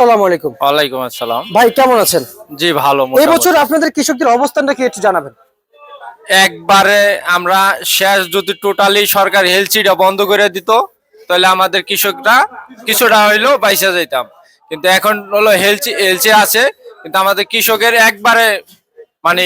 সালাম আলাইকুম। ওয়ালাইকুম আসসালাম। ভাই কেমন আছেন? জি ভালো এই। বছর আপনাদের কৃষকদের অবস্থানটা কি একটু জানাবেন? একবারে আমরা শেষ যদি টোটালি সরকার হেলচিটা বন্ধ করে দিত তাহলে আমাদের কৃষকরা কিছুটা হইলেও বাইসা যাইতাম। কিন্তু এখন হলো হেলচি হেলচি আছে কিন্তু আমাদের কৃষকের একবারে মানে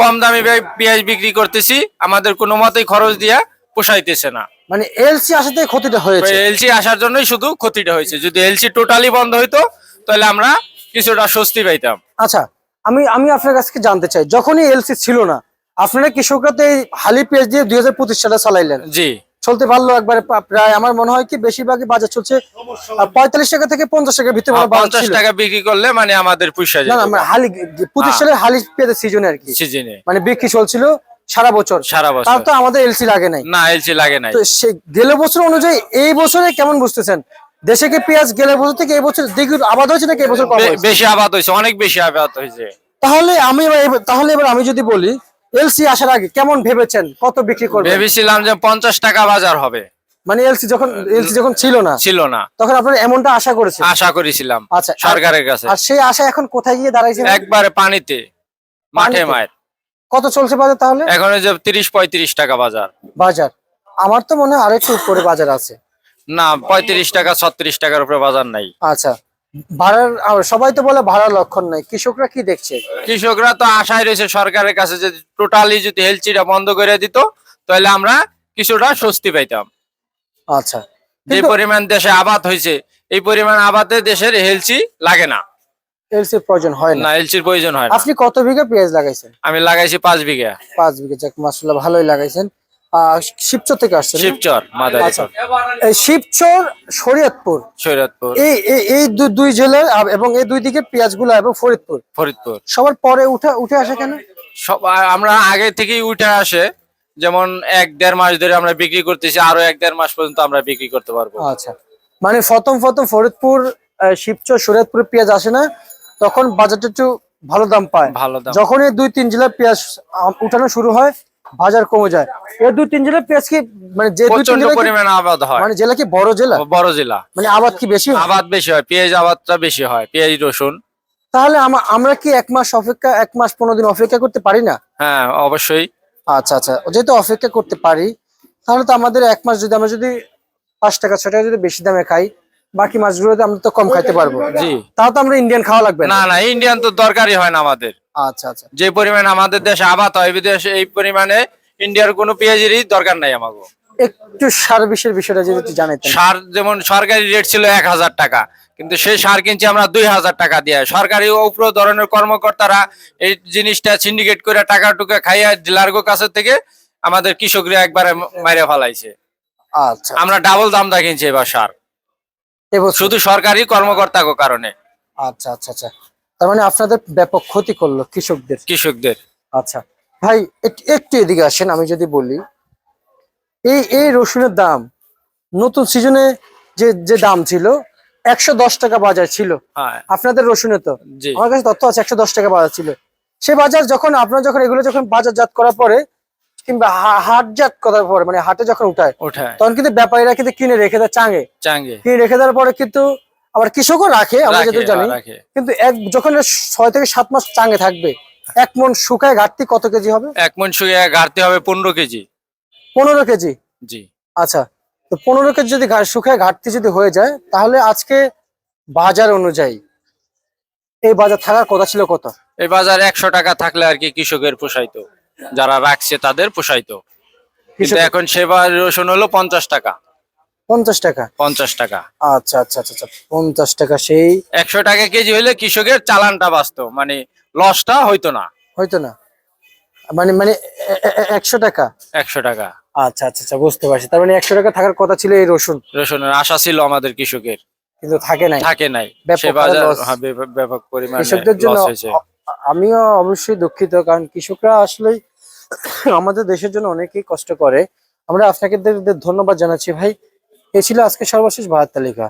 কম দামে পেঁয়াজ বিক্রি করতেছি আমাদের কোনো মতেই খরচ দিয়া পোষাইতেছে না। মানে এলসি আসাতে ক্ষতিটা হয়েছে। এলসি আসার জন্যই শুধু ক্ষতিটা হয়েছে। যদি এলসি টোটালি বন্ধ হইতো তাহলে আমরা কিছুটা স্বস্তি পাইতাম। আচ্ছা আমি আমি আপনার কাছ থেকে জানতে চাই যখনই এলসি ছিল না আপনারা কৃষকরা তো এই হালি পেঁয়াজ দিয়ে দুই হাজার পঁচিশ সালে চালাইলেন? জি। চলতে পারল একবারে প্রায় আমার মনে হয় কি বেশিরভাগই বাজার চলছে পঁয়তাল্লিশ টাকা থেকে পঞ্চাশ টাকার ভিতরে পঞ্চাশ টাকা বিক্রি করলে মানে আমাদের না না মানে হালি পঁচিশ। সালের হালি পেঁয়াজের সিজনে আর কি। সিজনে মানে বিক্রি চলছিল সারা বছর। সারা বছর। তার তো আমাদের এলসি লাগে নাই। না এলসি লাগে নাই। তো সে গেলে বছর অনুযায়ী এই বছরে কেমন বুঝতেছেন? দেশে কি পেঁয়াজ গেলে বছর থেকে এই বছর দ্বিগুণ আবাদ হয়েছে নাকি এবছর কম হয়েছে? বেশি আবাদ হয়েছে অনেক বেশি আবাদ হয়েছে। তাহলে আমি এবার এবার- তাহলে এবার আমি যদি বলি এলসি আসার আগে কেমন ভেবেছেন? কত বিক্রি করবেন? ভেবেছিলাম যে পঞ্চাশ টাকা বাজার হবে। মানে এলসি যখন এলসি যখন ছিল না ছিল না। তখন আপনারা এমনটা আশা করেছেন? আশা করেছিলাম আচ্ছা আর- সরকারের কাছে। আর সেই আশা এখন কোথায় গিয়ে দাঁড়াইছে? একবারে পানিতে মাঠে পানিতে? মায়ের। কত চলছে বাজার তাহলে? এখন ওই যে তিরিশ পঁয়ত্রিশ টাকা বাজার। বাজার। আমার তো মনে হয় আরেকটু উপরে বাজার আছে। না পঁয়ত্রিশ টাকা ছত্রিশ টাকার উপরে বাজার নাই। আচ্ছা ভাড়ার সবাই তো বলে ভাড়ার লক্ষণ নাই। কৃষকরা কি দেখছে? কৃষকরা তো আশায় রয়েছে সরকারের কাছে যে টোটালি যদি হেলচিটা বন্ধ করে দিত তাহলে আমরা কিছুটা স্বস্তি পাইতাম। আচ্ছা। যে পরিমাণ দেশে আবাদ হয়েছে এই পরিমাণ আবাদে দেশের হেলচি লাগে না। এলসি প্রয়োজন হয় না। এলচির প্রয়োজন হয় আপনি কত বিঘা পেঁয়াজ লাগাইছেন? আমি লাগাইছি পাঁচ বিঘা। পাঁচ বিঘা যাক মাসাল্লাহ ভালোই লাগাইছেন। শিবচর থেকে আসছে শিবচর আচ্ছা। এই শিবচর শরীয়তপুর। শরীয়তপুর। এই এই- দুই জেলার এবং এই দুই দিকে পেঁয়াজগুলো এবং ফরিদপুর। ফরিদপুর। সবার পরে উঠে উঠে আসে কেন? সব আমরা আগে থেকেই উঠে আসে। যেমন এক দেড় মাস ধরে আমরা বিক্রি করতেছি আরও এক দেড় মাস পর্যন্ত আমরা বিক্রি করতে পারব। আচ্ছা। মানে প্রথম প্রথম ফরিদপুর শিবচর শরীয়তপুর পেঁয়াজ আসে না তখন বাজারটা একটু ভালো দাম পায়। ভালো দাম। যখন এই দুই তিন জেলার পেঁয়াজ উঠানো শুরু হয় বাজার কমে যায়। এই দুই তিন জেলার পেঁয়াজ কি মানে যে দুই তিন জেলা পরিমাণ আবাদ হয়। মানে জেলা কি বড় জেলা? বড় জেলা। মানে আবাদ কি বেশি আবাদ বেশি হয় পেঁয়াজ আবাদটা বেশি হয় পেঁয়াজ রসুন। তাহলে আমরা কি এক মাস অপেক্ষা এক মাস পনেরো দিন অপেক্ষা করতে পারি না? হ্যাঁ অবশ্যই। আচ্ছা আচ্ছা যেহেতু অপেক্ষা করতে পারি তাহলে তো আমাদের এক মাস যদি আমরা যদি পাঁচ টাকা ছয় টাকা যদি বেশি দামে খাই বাকি মাছগুলোতে আমরা তো কম খাইতে পারব। জি। তাও তো আমরা ইন্ডিয়ান খাওয়া লাগবে না। না না ইন্ডিয়ান তো দরকারই হয় না আমাদের। আচ্ছা আচ্ছা। যে পরিমাণ আমাদের দেশে আবাদ হয় বিদেশে এই পরিমাণে ইন্ডিয়ার কোনো পেঁয়াজেরই দরকার নাই আমাকে একটু সার বিষের বিষয়টা যদি জানাইতেন। সার যেমন সরকারি রেট ছিল এক হাজার টাকা কিন্তু সেই সার কিনছি আমরা দুই হাজার টাকা দিয়ে। সরকারি উপর ধরনের কর্মকর্তারা এই জিনিসটা সিন্ডিকেট করে টাকা টুকা খাইয়া ডিলারগো কাছে থেকে আমাদের কৃষকরা একবারে মাইরে ফেলাইছে। আচ্ছা। আমরা ডাবল দাম দা কিনছি এবার সার। শুধু সরকারি কর্মকর্তা কারণে। আচ্ছা আচ্ছা আচ্ছা। তার মানে আপনাদের ব্যাপক ক্ষতি করল কৃষকদের। কৃষকদের। আচ্ছা ভাই একটু এদিকে আসেন আমি যদি বলি এই এই রসুনের দাম নতুন সিজনে যে যে দাম ছিল একশো দশ টাকা বাজার ছিল। হ্যাঁ। আপনাদের রসুনে তো? আমার কাছে তথ্য আছে একশো দশ টাকা বাজার ছিল। সে বাজার যখন আপনার যখন এগুলো যখন বাজারজাত করার পরে কিংবা হাটজাত করার পরে মানে হাটে যখন উঠায় তখন কিন্তু ব্যাপারীরা কিন্তু কিনে রেখে দেয় চাঙে। চাঙ্গে কিনে রেখে দেওয়ার পরে কিন্তু আবার কৃষকও রাখে আমরা যেহেতু জানি। হ্যাঁ, কিন্তু এক যখন ছয় থেকে সাত মাস চাঙে থাকবে এক মন শুকায় ঘাটতি কত কেজি হবে? এক মন শুকিয়ে ঘাটতি হবে পনেরো কেজি। পনেরো কেজি? জি। আচ্ছা তো পনেরো কেজি যদি শুকায় ঘাটতি যদি হয়ে যায় তাহলে আজকে বাজার অনুযায়ী এই বাজার থাকার কথা ছিল কত? এই বাজার একশো টাকা থাকলে আর কি কৃষকের পোষাইতো যারা রাখছে তাদের পোষাইতো কিন্তু এখন সেবা রসুন হলো পঞ্চাশ টাকা। পঞ্চাশ টাকা। পঞ্চাশ টাকা। আচ্ছা আচ্ছা আচ্ছা আচ্ছা পঞ্চাশ টাকা সেই। একশো টাকা কেজি হলে কৃষকের চালানটা বাঁচত মানে লসটা হইতো না। হয়তো না। মানে মানে একশো টাকা। একশো টাকা। আচ্ছা আচ্ছা আচ্ছা বুঝতে পারছি। তার মানে একশো টাকা থাকার কথা ছিল এই রসুন। রসুনের আশা ছিল আমাদের কৃষকের। কিন্তু থাকে নাই। থাকে নাই। ব্যাপক। হ্যাঁ, ব্যাপক- পরিমাণে কৃষকদের জন্য আমিও অবশ্যই দুঃখিত কারণ কৃষকরা আসলে আমাদের দেশের জন্য অনেকেই কষ্ট করে। আমরা আপনাকে ধন্যবাদ জানাচ্ছি ভাই। এই ছিল আজকে সর্বশেষ ভারত তালিকা।